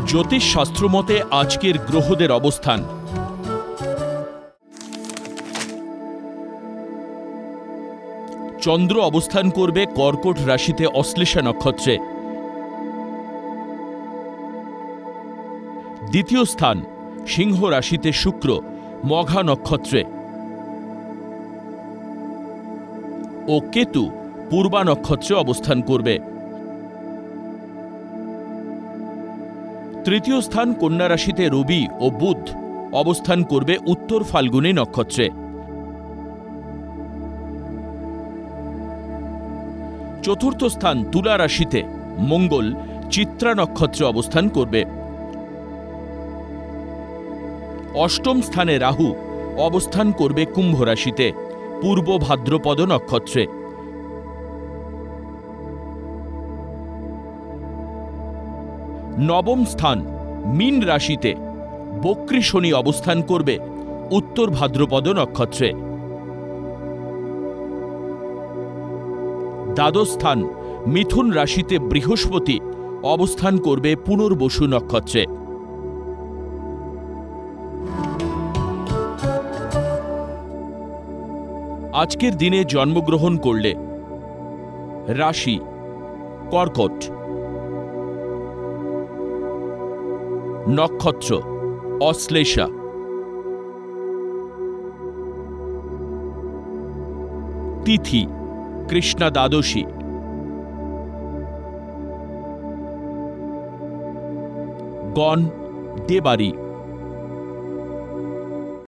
জ্যোতিষশাস্ত্র মতে আজকের গ্রহদের অবস্থান। চন্দ্র অবস্থান করবে কর্কট রাশিতে অশ্লেষা নক্ষত্রে। দ্বিতীয় স্থান, সিংহ রাশিতে শুক্র, মঘা নক্ষত্রে। ও কেতু, পূর্বা নক্ষত্রে অবস্থান করবে। তৃতীয় স্থান কন্যা রাশিতে রবি ও বুধ। অবস্থান করবে উত্তর ফাল্গুনী নক্ষত্রে। চতুর্থ স্থান তুলা রাশিতে, মঙ্গল, চিত্রা নক্ষত্রে অবস্থান করবে। অষ্টম স্থানে রাহু, অবস্থান করবে কুম্ভ রাশিতে, পূর্ব ভাদ্রপদ নক্ষত্রে। নবম স্থান, মীন রাশিতে। বক্রী শনি অবস্থান করবে উত্তর ভাদ্রপদ নক্ষত্রে। দ্বাদশ স্থান, মিথুন রাশিতে বৃহস্পতি অবস্থান করবে পুনর্বসু নক্ষত্রে। আজকের দিনে জন্মগ্রহণ করলে রাশি, কর্কট নক্ষত্র অশ্লেষা। তিথি কৃষ্ণা দ্বাদশী। গণ দেবাড়ি